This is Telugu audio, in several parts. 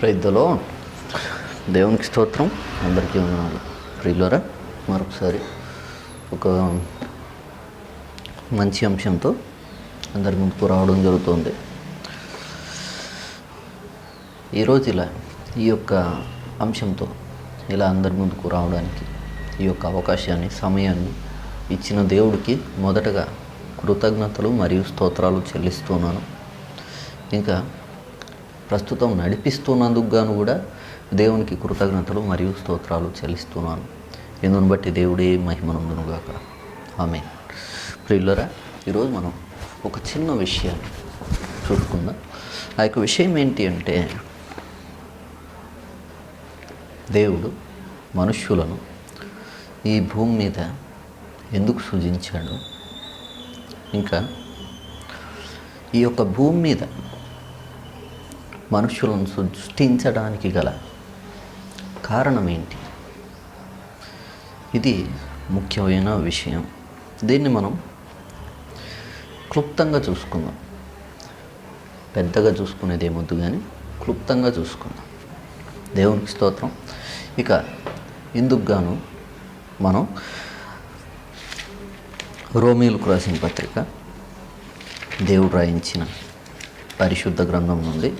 ప్రైద్దలో దేవునికి స్తోత్రం. అందరికీ వందనాలు. ప్రియులరా మరొకసారి ఒక మంచి అంశంతో అందరి ముందుకు రావడం జరుగుతుంది. ఈరోజు ఇలా ఈ యొక్క అంశంతో ఇలా అందరి ముందుకు రావడానికి ఈ యొక్క అవకాశాన్ని సమయాన్ని ఇచ్చిన దేవుడికి మొదటగా కృతజ్ఞతలు మరియు స్తోత్రాలు చెల్లిస్తున్నాను. ఇంకా ప్రస్తుతం నడిపిస్తున్నందుకు గాను కూడా దేవునికి కృతజ్ఞతలు మరియు స్తోత్రాలు చెల్లిస్తున్నాను. ఎందును బట్టి దేవుడే మహిమనందునుగాక ఆమె ప్రియులరా ఈరోజు మనం ఒక చిన్న విషయాన్ని చూసుకుందాం. ఆ యొక్క విషయం ఏంటి అంటే దేవుడు మనుష్యులను ఈ భూమి మీద ఎందుకు సృజించాడు? ఇంకా ఈ యొక్క భూమి మీద మనుషులను సృష్టించడానికి గల కారణం ఏంటి? ఇది ముఖ్యమైన విషయం. దీన్ని మనం క్లుప్తంగా చూసుకుందాం. పెద్దగా చూసుకునేది ఏమొద్దు కానీ క్లుప్తంగా చూసుకుందాం. దేవునికి స్తోత్రం. ఇక ఇందుకు గాను మనం రోమిలకు క్రాసింగ్ పత్రిక దేవుడు రాయించిన పరిశుద్ధ గ్రంథం నుండి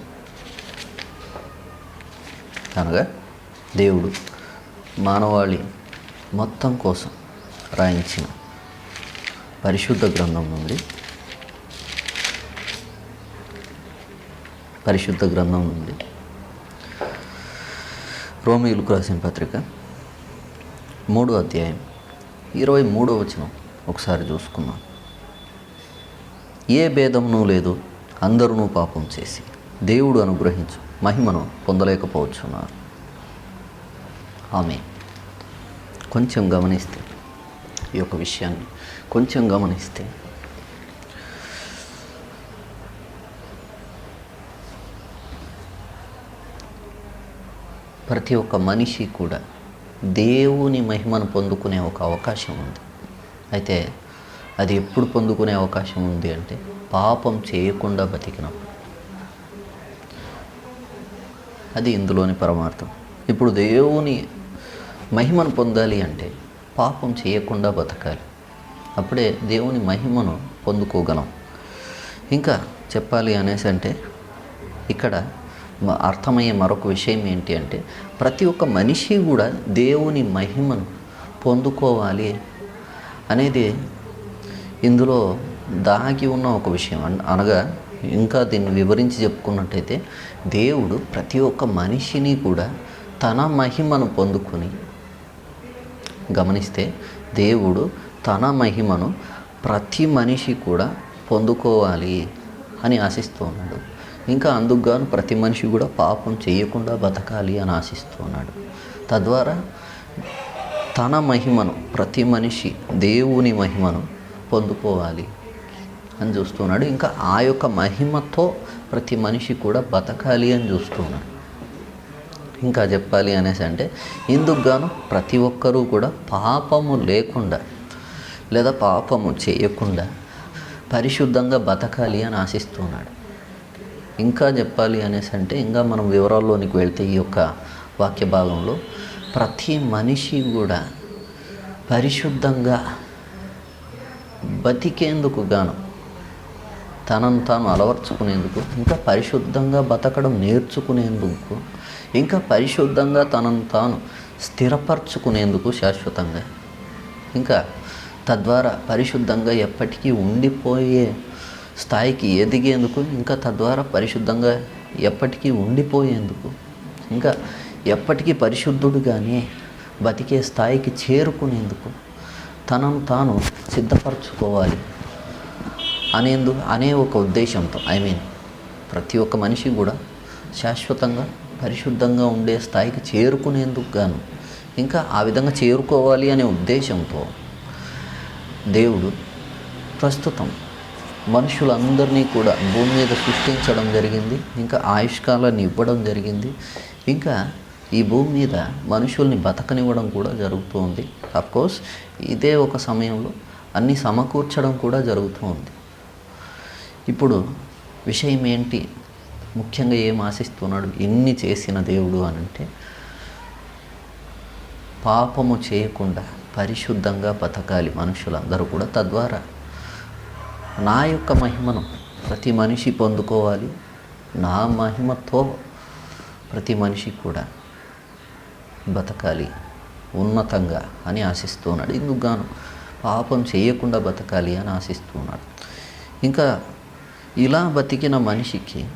అనగా దేవుడు మానవాళి మొత్తం కోసం రాయించిన పరిశుద్ధ గ్రంథం నుండి పరిశుద్ధ గ్రంథం నుండి రోమిలకు రాసిన పత్రిక మూడో అధ్యాయం ఇరవై మూడో వచనం ఒకసారి చూసుకుందాం. ఏ భేదమును లేదు అందరూ పాపం చేసి దేవుడు అనుగ్రహించు. మహిమను పొందలేకపోవచ్చున్నారు ఆమె కొంచెం గమనిస్తే ఈ యొక్క విషయాన్ని కొంచెం గమనిస్తే ప్రతి ఒక్క మనిషి కూడా దేవుని మహిమను పొందుకునే ఒక అవకాశం ఉంది. అయితే అది ఎప్పుడు పొందుకునే అవకాశం ఉంది అంటే పాపం చేయకుండా బతికినప్పుడు. అది ఇందులోని పరమార్థం. ఇప్పుడు దేవుని మహిమను పొందాలి అంటే పాపం చేయకుండా బతకాలి. అప్పుడే దేవుని మహిమను పొందుకోగలం. ఇంకా చెప్పాలి అనేసి అంటే ఇక్కడ అర్థమయ్యే మరొక విషయం ఏంటి అంటే ప్రతి ఒక్క మనిషి కూడా దేవుని మహిమను పొందుకోవాలి అనేది ఇందులో దాగి ఉన్న ఒక విషయం. అనగా ఇంకా దీన్ని వివరించి చెప్పుకున్నట్టయితే దేవుడు ప్రతి ఒక్క మనిషిని కూడా తన మహిమను పొందుకొని గమనిస్తే దేవుడు తన మహిమను ప్రతి మనిషి కూడా పొందుకోవాలి అని ఆశిస్తూ ఉన్నాడు. ఇంకా అందుకుగాను ప్రతి మనిషి కూడా పాపం చేయకుండా బతకాలి అని ఆశిస్తూ ఉన్నాడు. తద్వారా తన మహిమను ప్రతి మనిషి దేవుని మహిమను పొందుకోవాలి. అని చూస్తున్నాడు ఇంకా ఆ యొక్క మహిమతో ప్రతి మనిషి కూడా బతకాలి అని చూస్తున్నాడు ఇంకా చెప్పాలి అనేసి అంటే ఇందుకు గాను ప్రతి ఒక్కరూ కూడా పాపము లేకుండా లేదా పాపము చేయకుండా పరిశుద్ధంగా బతకాలి అని ఆశిస్తున్నాడు ఇంకా చెప్పాలి అనేసి అంటే ఇంకా మనం వివరాల్లోనికి వెళ్తే ఈ యొక్క వాక్య భాగంలో ప్రతి మనిషి కూడా పరిశుద్ధంగా బతికేందుకు గాను తనను తాను అలవర్చుకునేందుకు ఇంకా పరిశుద్ధంగా బతకడం నేర్చుకునేందుకు ఇంకా పరిశుద్ధంగా తనను తాను స్థిరపరచుకునేందుకు శాశ్వతంగా ఇంకా తద్వారా పరిశుద్ధంగా ఎప్పటికీ ఉండిపోయే స్థాయికి ఎదిగేందుకు ఇంకా తద్వారా పరిశుద్ధంగా ఎప్పటికీ ఉండిపోయేందుకు ఇంకా ఎప్పటికీ పరిశుద్ధుడుగానే బతికే స్థాయికి చేరుకునేందుకు తనను తాను సిద్ధపరచుకోవాలి. అనేందు అనే ఒక ఉద్దేశంతో ఐ మీన్ ప్రతి ఒక్క మనిషి కూడా శాశ్వతంగా పరిశుద్ధంగా ఉండే స్థాయికి చేరుకునేందుకు గాను ఇంకా ఆ విధంగా చేరుకోవాలి అనే ఉద్దేశంతో దేవుడు ప్రస్తుతం మనుషులందరినీ కూడా భూమి మీద సృష్టించడం జరిగింది ఇంకా ఆయుష్కాలాన్ని ఇవ్వడం జరిగింది ఇంకా ఈ భూమి మీద మనుషుల్ని బతకనివ్వడం కూడా జరుగుతుంది. అఫ్కోర్స్ ఇదే ఒక సమయంలో అన్ని సమకూర్చడం కూడా జరుగుతూ ఉంది ఇప్పుడు విషయం ఏంటి? ముఖ్యంగా ఏం ఆశిస్తున్నాడు? ఎన్ని చేసిన దేవుడు అని అంటే పాపము చేయకుండా పరిశుద్ధంగా బతకాలి మనుషులందరూ కూడా తద్వారా. నా యొక్క మహిమను ప్రతి మనిషి పొందుకోవాలి. నా మహిమతో ప్రతి మనిషి కూడా బతకాలి ఉన్నతంగా అని ఆశిస్తున్నాడు. ఇందుకు గాను పాపం చేయకుండా బతకాలి అని ఆశిస్తున్నాడు. ఇంకా ఇలా బతికిన మనిషికి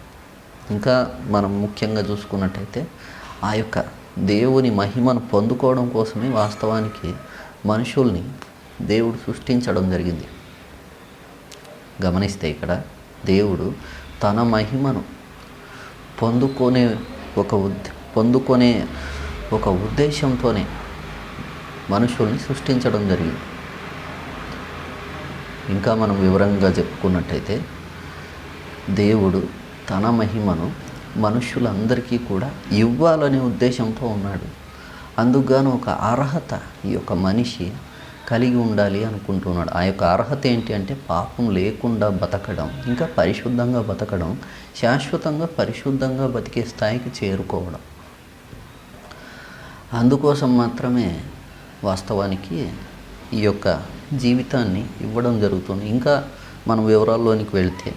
ఇంకా మనం ముఖ్యంగా చూసుకున్నట్టయితే ఆ యొక్క దేవుని మహిమను పొందుకోవడం కోసమే వాస్తవానికి మనుషుల్ని దేవుడు సృష్టించడం జరిగింది. గమనిస్తే ఇక్కడ దేవుడు తన మహిమను పొందుకునే ఒక పొందుకునే ఒక ఉద్దేశంతోనే మనుషుల్ని సృష్టించడం జరిగింది. ఇంకా మనం వివరంగా చెప్పుకున్నట్టయితే దేవుడు తన మహిమను మనుషులందరికీ కూడా ఇవ్వాలనే ఉద్దేశంతో ఉన్నాడు. అందుకుగాను ఒక అర్హత ఈ యొక్క మనిషి కలిగి ఉండాలి అనుకుంటున్నాడు. ఆ యొక్క అర్హత ఏంటి అంటే పాపం లేకుండా బతకడం ఇంకా పరిశుద్ధంగా బతకడం శాశ్వతంగా పరిశుద్ధంగా బతికే స్థాయికి చేరుకోవడం. అందుకోసం మాత్రమే వాస్తవానికి ఈ యొక్క జీవితాన్ని ఇవ్వడం జరుగుతుంది. ఇంకా మనం వివరాల్లోనికి వెళ్తే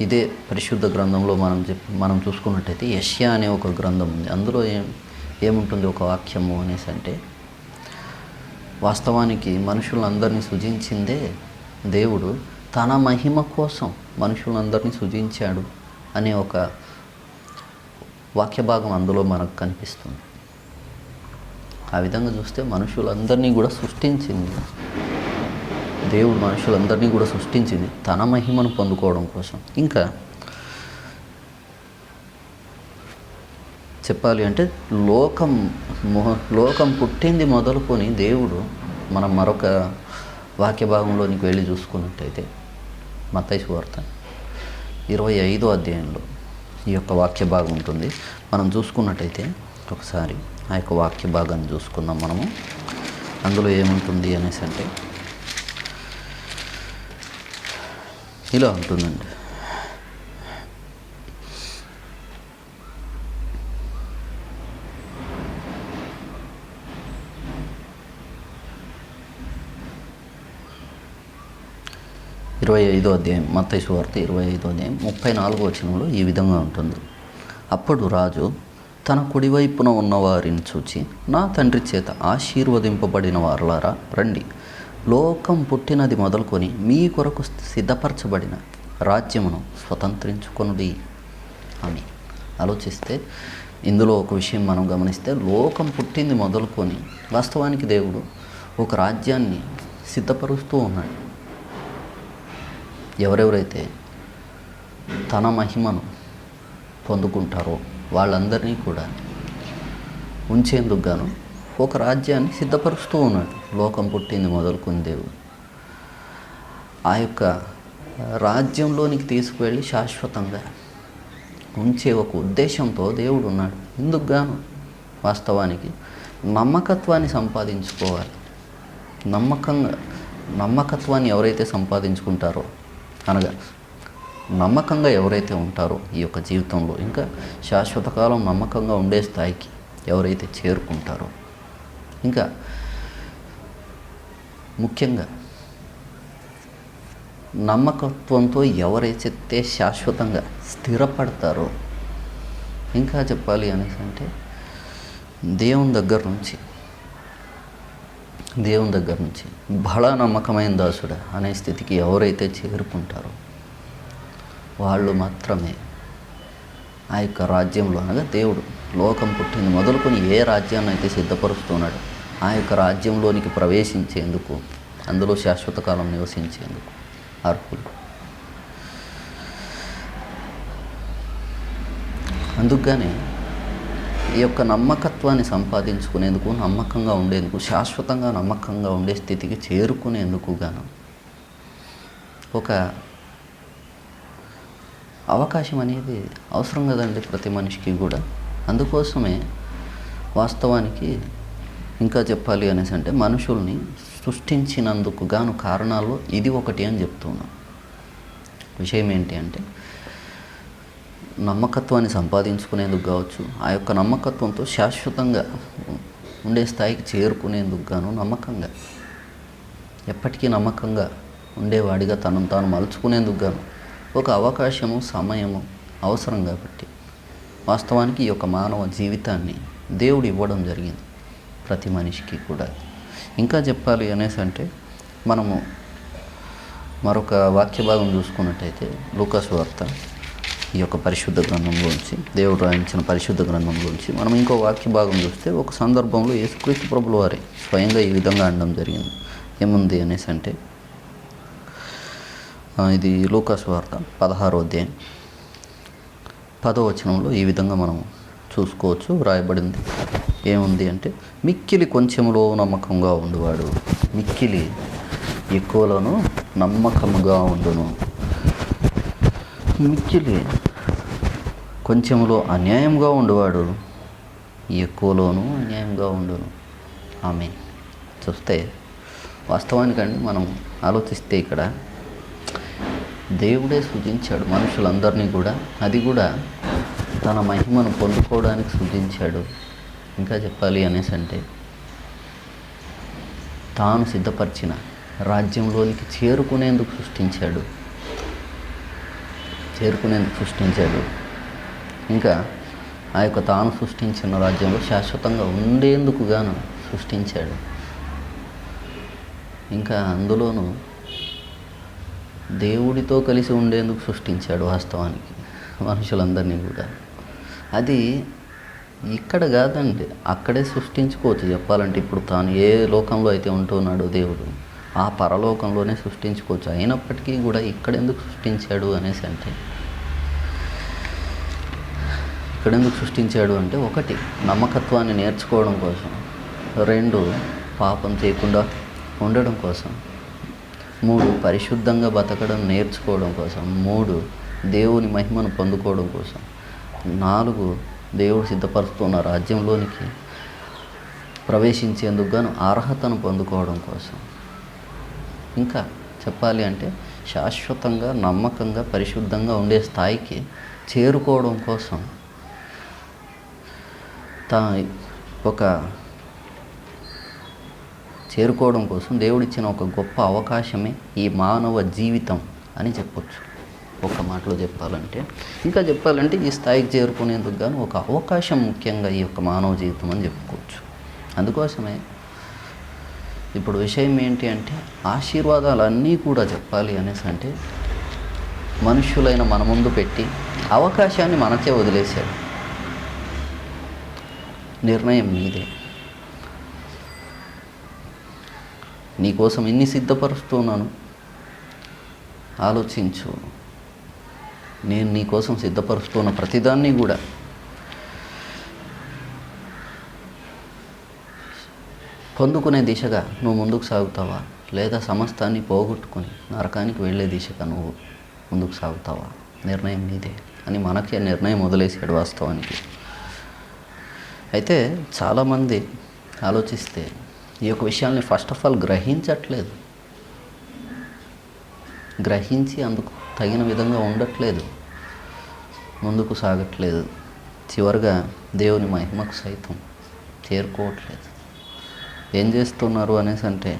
ఇదే పరిశుద్ధ గ్రంథంలో మనం చెప్పి మనం చూసుకున్నట్టయితే యష్యా అనే ఒక గ్రంథం ఉంది. అందులో ఏం ఏముంటుంది ఒక వాక్యము అనేసి అంటే వాస్తవానికి మనుషులందరినీ సృజించిందే దేవుడు తన మహిమ కోసం మనుషులందరినీ సృజించాడు అనే ఒక వాక్య భాగం అందులో మనకు కనిపిస్తుంది. ఆ విధంగా చూస్తే మనుషులందరినీ కూడా సృష్టించింది. దేవుడు మనుషులందరినీ కూడా సృష్టించింది తన మహిమను పొందుకోవడం కోసం. ఇంకా చెప్పాలి అంటే లోకం లోకం పుట్టింది మొదలుకొని దేవుడు మనం మరొక వాక్య భాగంలోనికి వెళ్ళి చూసుకున్నట్టయితే మతైసు వార్త ఇరవై ఐదో అధ్యాయంలో ఈ యొక్క వాక్య భాగం ఉంటుంది. మనం చూసుకున్నట్టయితే ఒకసారి ఆ యొక్క వాక్య భాగాన్ని చూసుకుందాం మనము. అందులో ఏముంటుంది అనేసి అంటే ఇలా ఉంటుందండి. ఇరవై ఐదో అధ్యాయం మత్తయి సువార్త ఇరవై ఐదో అధ్యాయం ముప్పై నాలుగో వచనంలో ఈ విధంగా ఉంటుంది. అప్పుడు రాజు తన కుడివైపున ఉన్నవారిని చూచి నా తండ్రి చేత ఆశీర్వదింపబడిన వారులారా రండి. లోకం పుట్టినది మొదలుకొని మీ కొరకు సిద్ధపరచబడిన రాజ్యమును స్వతంత్రించుకొనుడి. అని ఆలోచిస్తే ఇందులో ఒక విషయం మనం గమనిస్తే లోకం పుట్టింది మొదలుకొని వాస్తవానికి దేవుడు ఒక రాజ్యాన్ని సిద్ధపరుస్తూ ఉన్నాడు. ఎవరెవరైతే తన మహిమను పొందుకుంటారో వాళ్ళందరినీ కూడా ఉంచేందుకు గాను ఒక రాజ్యాన్ని సిద్ధపరుస్తూ ఉన్నాడు. లోకం పుట్టింది మొదలుకుని దేవుడు. ఆ యొక్క రాజ్యంలోనికి తీసుకువెళ్ళి శాశ్వతంగా ఉంచే ఒక ఉద్దేశంతో దేవుడు ఉన్నాడు. ఇందుకు గాను వాస్తవానికి నమ్మకత్వాన్ని సంపాదించుకోవాలి. నమ్మకంగా నమ్మకత్వాన్ని ఎవరైతే సంపాదించుకుంటారో అనగా నమ్మకంగా ఎవరైతే ఉంటారో ఈ యొక్క జీవితంలో ఇంకా శాశ్వత కాలం నమ్మకంగా ఉండే స్థాయికి ఎవరైతే చేరుకుంటారో ఇంకా ముఖ్యంగా నమ్మకత్వంతో ఎవరైతే శాశ్వతంగా స్థిరపడతారో ఇంకా చెప్పాలి అనేసి అంటే దేవుని దగ్గర నుంచి దేవుని దగ్గర నుంచి బల నమ్మకమైన దాసుడు అనే స్థితికి ఎవరైతే చేరుకుంటారో వాళ్ళు మాత్రమే ఆ యొక్క రాజ్యంలో అనగా దేవుడు లోకం పుట్టింది మొదలుకొని ఏ రాజ్యాన్ని అయితే సిద్ధపరుస్తున్నాడు ఆ యొక్క రాజ్యంలోనికి ప్రవేశించేందుకు అందులో శాశ్వత కాలం నివసించేందుకు అర్హులు. అందుకనే ఈ యొక్క నమ్మకత్వాన్ని సంపాదించుకునేందుకు నమ్మకంగా ఉండేందుకు శాశ్వతంగా నమ్మకంగా ఉండే స్థితికి చేరుకునేందుకు గాను ఒక అవకాశం అనేది అవసరం కదండి ప్రతి మనిషికి కూడా. అందుకోసమే వాస్తవానికి ఇంకా చెప్పాలి అనేసి అంటే మనుషుల్ని సృష్టించినందుకు గాను కారణాలు ఇది ఒకటి అని చెప్తున్నాను విషయం ఏంటి అంటే నమ్మకత్వాన్ని సంపాదించుకునేందుకు కావచ్చు ఆ యొక్క నమ్మకత్వంతో శాశ్వతంగా ఉండే స్థాయికి చేరుకునేందుకు గాను నమ్మకంగా ఎప్పటికీ నమ్మకంగా ఉండేవాడిగా తనను తాను మలుచుకునేందుకు గాను ఒక అవకాశము సమయము అవసరం కాబట్టి వాస్తవానికి ఈ యొక్క మానవ జీవితాన్ని దేవుడు ఇవ్వడం జరిగింది. ప్రతి మనిషికి కూడా. ఇంకా చెప్పాలి అనేసి అంటే మనము మరొక వాక్య భాగం చూసుకున్నట్టయితే లూకాస్ వార్త ఈ యొక్క పరిశుద్ధ గ్రంథంలోంచి దేవుడు రాయించిన పరిశుద్ధ గ్రంథంలోంచి మనం ఇంకో వాక్య భాగం చూస్తే ఒక సందర్భంలో యేసుక్రీస్తు ప్రభుల వారే స్వయంగా ఈ విధంగా అనడం జరిగింది. ఏముంది అనేసి అంటే ఇది లూకాస్ వార్త పదహారో అధ్యాయం పదో వచనంలో ఈ విధంగా మనం చూసుకోవచ్చు వ్రాయబడింది. ఏముంది అంటే మిక్కిలి కొంచెంలో నమ్మకంగా ఉండువాడు. మిక్కిలి ఎక్కువలోనూ నమ్మకముగా ఉండును. మిక్కిలి కొంచెంలో అన్యాయంగా ఉండువాడు ఎక్కువలోనూ అన్యాయంగా ఉండును. ఆమె చూస్తే వాస్తవానికండి మనం ఆలోచిస్తే ఇక్కడ దేవుడే సృజించాడు మనుషులందరినీ కూడా అది కూడా తన మహిమను పొందుకోవడానికి సృజించాడు. ఇంకా చెప్పాలి అనేసి అంటే తాను సిద్ధపరిచిన రాజ్యంలోనికి చేరుకునేందుకు సృష్టించాడు. చేరుకునేందుకు సృష్టించాడు. ఇంకా ఆ యొక్క తాను సృష్టించిన రాజ్యంలో శాశ్వతంగా ఉండేందుకు గాను సృష్టించాడు. ఇంకా అందులోనూ దేవుడితో కలిసి ఉండేందుకు సృష్టించాడు వాస్తవానికి మనుషులందరినీ కూడా. అది ఇక్కడ కాదండి. అక్కడే సృష్టించుకోవచ్చు. చెప్పాలంటే ఇప్పుడు తాను ఏ లోకంలో అయితే ఉంటున్నాడో దేవుడు ఆ పరలోకంలోనే సృష్టించుకోవచ్చు. అయినప్పటికీ కూడా ఇక్కడ ఎందుకు సృష్టించాడు అనేసి అంటే ఇక్కడ ఎందుకు సృష్టించాడు అంటే ఒకటి నమ్మకత్వాన్ని నేర్చుకోవడం కోసం. రెండు పాపం చేయకుండా ఉండడం కోసం. మూడు పరిశుద్ధంగా బతకడం నేర్చుకోవడం కోసం. మూడు దేవుని మహిమను పొందుకోవడం కోసం. నాలుగు దేవుడు సిద్ధపరుస్తున్న రాజ్యంలోనికి ప్రవేశించేందుకు గాను అర్హతను పొందుకోవడం కోసం. ఇంకా చెప్పాలి అంటే శాశ్వతంగా నమ్మకంగా పరిశుద్ధంగా ఉండే స్థాయికి చేరుకోవడం కోసం తా ఒక చేరుకోవడం కోసం దేవుడిచ్చిన ఒక గొప్ప అవకాశమే ఈ మానవ జీవితం అని చెప్పొచ్చు. ఒక మాటలో చెప్పాలంటే ఇంకా చెప్పాలంటే ఈ స్థాయికి చేరుకునేందుకు గాను ఒక అవకాశం ముఖ్యంగా ఈ యొక్క మానవ జీవితం అని చెప్పుకోవచ్చు. అందుకోసమే ఇప్పుడు విషయం ఏంటి అంటే ఆశీర్వాదాలు అన్నీ కూడా చెప్పాలి అనేసి అంటే మనుష్యులైన మన ముందు పెట్టి అవకాశాన్ని మనకే వదిలేశాడు నిర్ణయం మీదే. నీకోసం ఎన్ని సిద్ధపరుస్తున్నాను ఆలోచించు. నేను నీకోసం సిద్ధపరుస్తున్న ప్రతిదాన్ని కూడా. పొందుకునే దిశగా నువ్వు ముందుకు సాగుతావా? లేదా సమస్తాన్ని పోగొట్టుకొని నరకానికి వెళ్ళే దిశగా నువ్వు ముందుకు సాగుతావా? నిర్ణయం నీదే అని మనకే నిర్ణయం వదిలేసాడు వాస్తవానికి. అయితే చాలామంది ఆలోచిస్తే ఈ యొక్క విషయాల్ని ఫస్ట్ ఆఫ్ ఆల్ గ్రహించట్లేదు. గ్రహించి అందుకు తగిన విధంగా ఉండట్లేదు. ముందుకు సాగట్లేదు. చివరిగా దేవుని మహిమకు సైతం చేరుకోవట్లేదు. ఏం చేస్తున్నారు అనేసి అంటే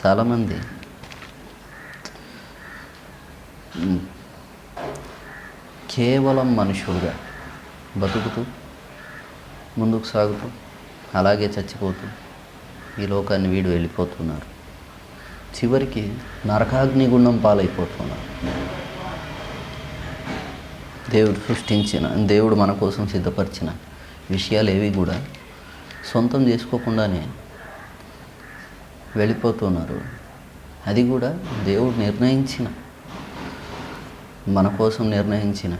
చాలామంది కేవలం మనుషులుగా బతుకుతూ ముందుకు సాగుతూ అలాగే చచ్చిపోతూ ఈ లోకాన్ని వీడు వెళ్ళిపోతున్నారు. చివరికి నరకాగ్నిగుండం పాలైపోతున్నారు. దేవుడు సృష్టించిన దేవుడు మన కోసం సిద్ధపరిచిన విషయాలు ఏవి కూడా సొంతం చేసుకోకుండానే వెళ్ళిపోతున్నారు. అది కూడా దేవుడు నిర్ణయించిన మన కోసం నిర్ణయించిన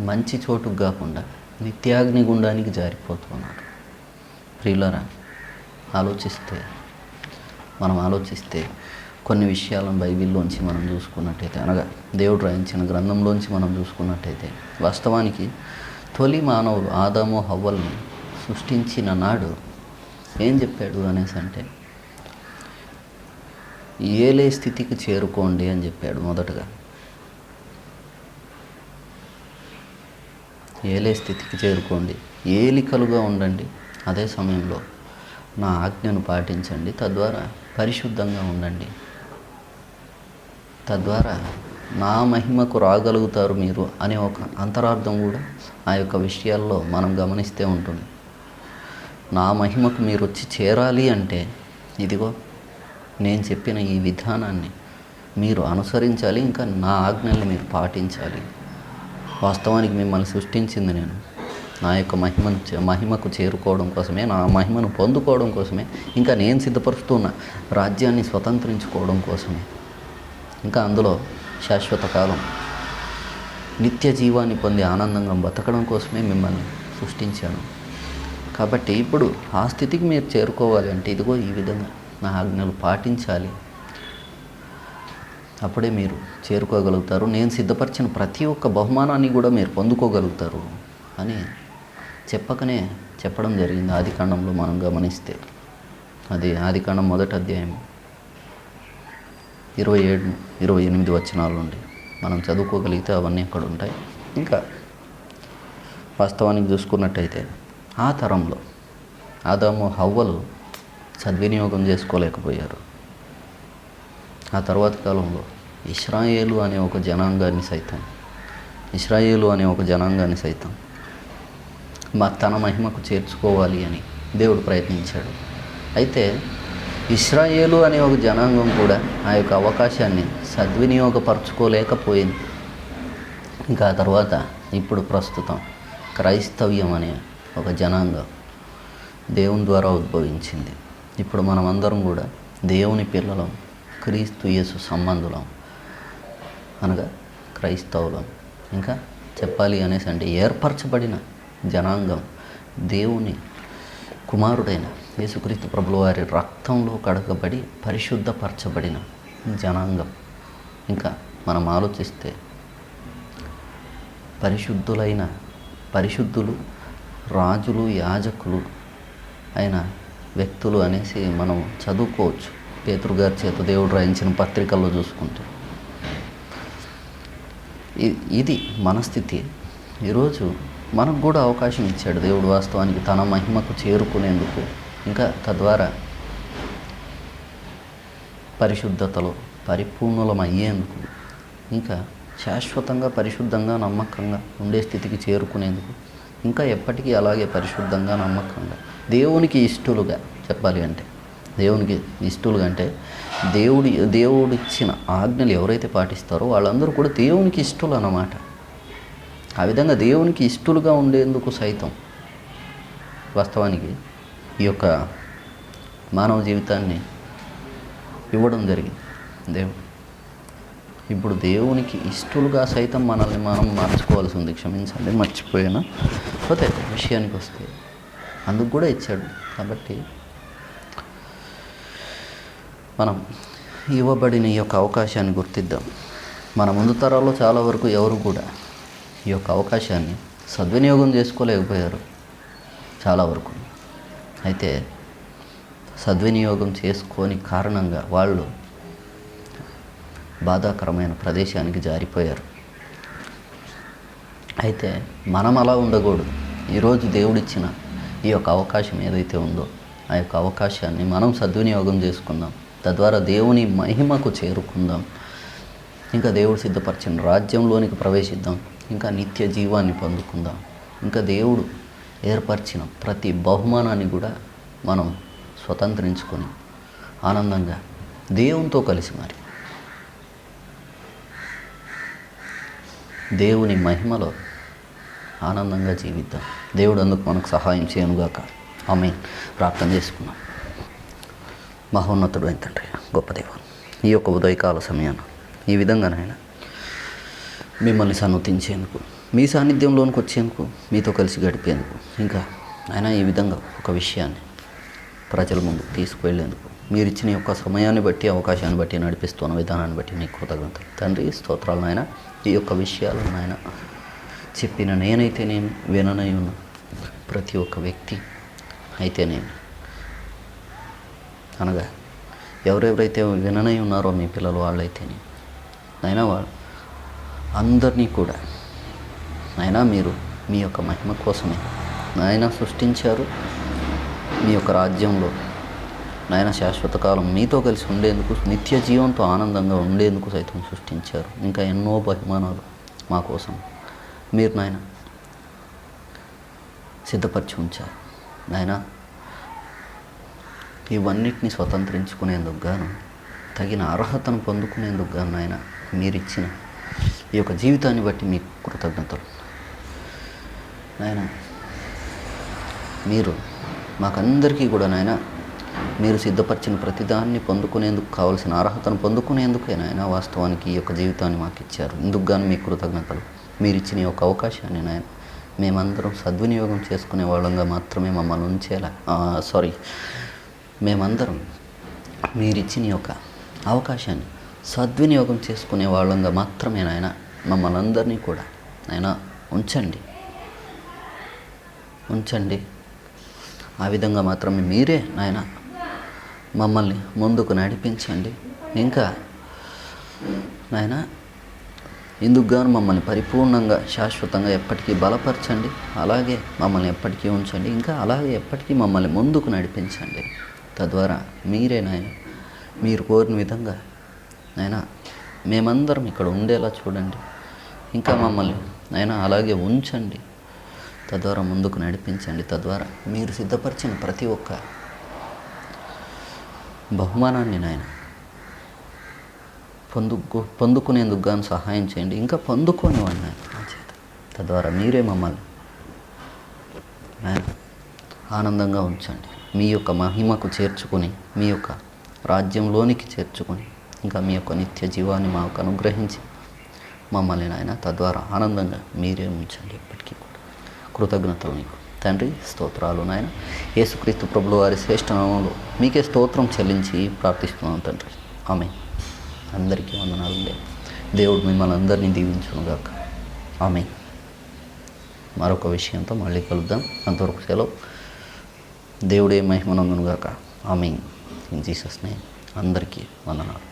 మంచి చోటుకు కాకుండా నిత్యాగ్ని గుండానికి జారిపోతున్నారు. ప్రియులరా ఆలోచిస్తే మనం ఆలోచిస్తే కొన్ని విషయాలను బైబిల్లోంచి మనం చూసుకున్నట్టయితే అనగా దేవుడు రాయించిన గ్రంథంలోంచి మనం చూసుకున్నట్టయితే వాస్తవానికి తొలి మానవుడు ఆదాము హవ్వల్ని సృష్టించిన నాడు ఏం చెప్పాడు అనేసి అంటే ఏలే స్థితికి చేరుకోండి అని చెప్పాడు మొదటగా. ఏలే స్థితికి చేరుకోండి. ఏలికలుగా ఉండండి. అదే సమయంలో నా ఆజ్ఞను పాటించండి. తద్వారా పరిశుద్ధంగా ఉండండి. తద్వారా నా మహిమకు రాగలుగుతారు మీరు అనే ఒక అంతరార్థం కూడా ఆ యొక్క విషయాల్లో మనం గమనిస్తే ఉంటుంది. నా మహిమకు మీరు వచ్చి చేరాలి అంటే ఇదిగో నేను చెప్పిన ఈ విధానాన్ని మీరు అనుసరించాలి ఇంకా నా ఆజ్ఞల్ని మీరు పాటించాలి. వాస్తవానికి మిమ్మల్ని సృష్టించింది నేను. నా యొక్క మహిమను మహిమకు చేరుకోవడం కోసమే నా మహిమను పొందుకోవడం కోసమే ఇంకా నేను సిద్ధపరుస్తున్న రాజ్యాన్ని స్వతంత్రించుకోవడం కోసమే. ఇంకా అందులో శాశ్వత కాలం. నిత్య జీవాన్ని పొంది ఆనందంగా బతకడం కోసమే మిమ్మల్ని సృష్టించాను. కాబట్టి ఇప్పుడు ఆ స్థితికి మీరు చేరుకోవాలి అంటే ఇదిగో ఈ విధంగా నా ఆజ్ఞలు పాటించాలి. అప్పుడే మీరు చేరుకోగలుగుతారు. నేను సిద్ధపరిచిన ప్రతి ఒక్క బహుమానాన్ని కూడా మీరు పొందుకోగలుగుతారు అని చెప్పకనే చెప్పడం జరిగింది. ఆది కాండంలో మనం గమనిస్తే అది ఆది కాండం మొదటి అధ్యాయం ఇరవై ఏడు ఇరవై ఎనిమిది వచనాలు ఉండి మనం చదువుకోగలిగితే అవన్నీ అక్కడ ఉంటాయి. ఇంకా వాస్తవానికి చూసుకున్నట్టయితే ఆ తరంలో ఆదాము హవ్వలు సద్వినియోగం చేసుకోలేకపోయారు. ఆ తర్వాత కాలంలో ఇస్రాయేలు అనే ఒక జనాంగాన్ని సైతం ఇస్రాయేలు అనే ఒక జనాంగాన్ని సైతం మా తన మహిమకు చేర్చుకోవాలి అని దేవుడు ప్రయత్నించాడు. అయితే ఇస్రాయేలు అనే ఒక జనాంగం కూడా ఆ యొక్క అవకాశాన్ని సద్వినియోగపరచుకోలేకపోయింది. ఇంకా ఆ తర్వాత ఇప్పుడు ప్రస్తుతం క్రైస్తవ్యం అనే ఒక జనాంగం దేవుని ద్వారా ఉద్భవించింది. ఇప్పుడు మనం అందరం కూడా దేవుని పిల్లలం క్రీస్తు యేసు సంబంధులం అనగా క్రైస్తవులం. ఇంకా చెప్పాలి అనేసి అంటే ఏర్పరచబడిన జనాంగం దేవుని కుమారుడైన యేసుక్రీస్తు ప్రభుల వారి రక్తంలో కడగబడి పరిశుద్ధపరచబడిన జనాంగం. ఇంకా మనం ఆలోచిస్తే పరిశుద్ధులైన పరిశుద్ధులు రాజులు యాజకులు అయిన వ్యక్తులు అనేసి మనం చదువుకోవచ్చు. పేతురు గారి చేత దేవుడు రాయించిన పత్రికల్లో చూసుకుంటే. ఇది మన స్థితి ఈరోజు మనకు కూడా అవకాశం ఇచ్చాడు దేవుడు వాస్తవానికి తన మహిమకు చేరుకునేందుకు. ఇంకా తద్వారా పరిశుద్ధతలో పరిపూర్ణులమయ్యేందుకు ఇంకా శాశ్వతంగా పరిశుద్ధంగా నమ్మకంగా ఉండే స్థితికి చేరుకునేందుకు ఇంకా ఎప్పటికీ అలాగే పరిశుద్ధంగా నమ్మకంగా దేవునికి ఇష్టలుగా చెప్పాలి అంటే దేవునికి ఇష్టలుగా అంటే దేవుడి దేవుడిచ్చిన ఆజ్ఞలు ఎవరైతే పాటిస్తారో వాళ్ళందరూ కూడా దేవునికి ఇష్టలు అన్నమాట. ఆ విధంగా దేవునికి ఇష్టలుగా ఉండేందుకు సైతం వాస్తవానికి ఈ యొక్క మానవ జీవితాన్ని ఇవ్వడం జరిగింది. దేవుడు ఇప్పుడు దేవునికి ఇష్టలుగా సైతం మనల్ని మనం మార్చుకోవాల్సి ఉంది క్షమించండి మర్చిపోయాను. పోతే విషయానికి వస్తే అందుకు కూడా ఇచ్చాడు. కాబట్టి మనం ఇవ్వబడిన ఈ యొక్క అవకాశాన్ని గుర్తిద్దాం. మన ముందు తరాల్లో చాలా వరకు ఎవరు కూడా ఈ యొక్క అవకాశాన్ని సద్వినియోగం చేసుకోలేకపోయారు చాలా వరకు. అయితే సద్వినియోగం చేసుకోని కారణంగా వాళ్ళు బాధాకరమైన ప్రదేశానికి జారిపోయారు. అయితే మనం అలా ఉండకూడదు. ఈరోజు దేవుడిచ్చిన ఈ యొక్క అవకాశం ఏదైతే ఉందో ఆ యొక్క అవకాశాన్ని మనం సద్వినియోగం చేసుకుందాం. తద్వారా దేవుని మహిమకు చేరుకుందాం. ఇంకా దేవుడు సిద్ధపరిచిన రాజ్యంలోనికి ప్రవేశిద్దాం. ఇంకా నిత్య జీవాన్ని పొందుకుందాం. ఇంకా దేవుడు ఏర్పరిచిన ప్రతి బహుమానాన్ని కూడా మనం స్వతంత్రించుకొని ఆనందంగా దేవునితో కలిసి మరి. దేవుని మహిమలో ఆనందంగా జీవిద్దాం. దేవుడు అందుకు మనకు సహాయం చేయనుగాక. ఆమె ప్రార్థన చేసుకున్నాం. మహోన్నతుడు తండ్రి గొప్ప దేవ ఈ యొక్క ఉదయకాల సమయాన ఈ విధంగానైనా మిమ్మల్ని సన్నతించేందుకు మీ సాన్నిధ్యంలోనికి వచ్చేందుకు మీతో కలిసి గడిపేందుకు. ఇంకా ఆయన ఈ విధంగా ఒక విషయాన్ని ప్రజల ముందుకు తీసుకువెళ్ళేందుకు. మీరు ఇచ్చిన యొక్క సమయాన్ని బట్టి అవకాశాన్ని బట్టి నడిపిస్తున్న విధానాన్ని బట్టి నీకు కృతజ్ఞతలు. తండ్రి స్తోత్రాలను నాయన. ఈ యొక్క విషయాలను నాయన చెప్పిన నేనైతే నేను విననై ఉన్న ప్రతి ఒక్క వ్యక్తి అయితే నేను అనగా ఎవరెవరైతే విననై ఉన్నారో మీ పిల్లలు వాళ్ళైతేనే అయినా వాళ్ళు అందరినీ కూడా. అయినా మీరు మీ యొక్క మహిమ కోసమే. నాయన సృష్టించారు మీ యొక్క రాజ్యంలో. నాయన శాశ్వత కాలం మీతో కలిసి ఉండేందుకు నిత్య జీవంతో ఆనందంగా ఉండేందుకు సైతం సృష్టించారు. ఇంకా ఎన్నో బహుమానాలు మా కోసం మీరు నాయన సిద్ధపరిచి ఉంచారు. నాయన ఇవన్నిటిని స్వతంత్రించుకునేందుకు గాను తగిన అర్హతను పొందుకునేందుకు గాను నాయన మీరిచ్చిన ఈ యొక్క జీవితాన్ని బట్టి మీకు కృతజ్ఞతలు. నాయన మీరు మాకందరికీ కూడా నాయన మీరు సిద్ధపరిచిన ప్రతిదాన్ని పొందుకునేందుకు కావలసిన అర్హతను పొందుకునేందుకే నాయన వాస్తవానికి ఈ యొక్క జీవితాన్ని మాకు ఇచ్చారు ఇందుకు గాను మీ కృతజ్ఞతలు. మీరు ఇచ్చిన ఈ యొక్క అవకాశాన్ని నాయన మేమందరం సద్వినియోగం చేసుకునే వాళ్ళంగా మాత్రమే మమ్మల్ని ఉంచేలా సారీ మేమందరం మీరిచ్చిన యొక్క అవకాశాన్ని సద్వినియోగం చేసుకునే వాళ్ళంగా మాత్రమే నాయన. మమ్మల్ని అందరినీ కూడా. నాయన ఉంచండి. ఉంచండి. ఆ విధంగా మాత్రమే మీరే నాయన మమ్మల్ని ముందుకు నడిపించండి. ఇంకా నాయన ఇందుకు గాను మమ్మల్ని పరిపూర్ణంగా శాశ్వతంగా ఎప్పటికీ బలపరచండి. అలాగే మమ్మల్ని ఎప్పటికీ ఉంచండి. ఇంకా అలాగే ఎప్పటికీ మమ్మల్ని ముందుకు నడిపించండి. తద్వారా మీరే నాయన మీరు కోరిన విధంగా నాయన మేమందరం ఇక్కడ ఉండేలా చూడండి. ఇంకా మమ్మల్ని నాయన అలాగే ఉంచండి. తద్వారా ముందుకు నడిపించండి. తద్వారా మీరు సిద్ధపరిచిన ప్రతి ఒక్క బహుమానాన్ని నాయన పొందుకు పొందుకునేందుకు గాను సహాయం చేయండి. ఇంకా పొందుకోనివ్వండి ఆయన చేత. తద్వారా మీరే మమ్మల్ని ఆనందంగా ఉంచండి. మీ యొక్క మహిమకు చేర్చుకొని మీ యొక్క రాజ్యంలోనికి చేర్చుకొని ఇంకా మీ యొక్క నిత్య జీవాన్ని మాకు అనుగ్రహించి మమ్మల్ని నాయన తద్వారా ఆనందంగా మీరే ఉంచండి ఎప్పటికీ కూడా. కృతజ్ఞతలు మీకు తండ్రి స్తోత్రాలు నాయన. యేసుక్రీస్తు ప్రభులు వారి శ్రేష్టనామంలో మీకే స్తోత్రం చెల్లించి ప్రార్థిస్తున్నాను తండ్రి. ఆమె అందరికీ వందనాలు దేవుడు మిమ్మల్ని అందరినీ దీవించునుగాక. ఆమె మరొక విషయంతో మళ్ళీ కలుద్దాం. అంతవరకు సెలవు. దేవుడే మహిమనందునుగాక. ఆమె ఇన్ జీసస్ నేమ్. అందరికీ వందనాలు.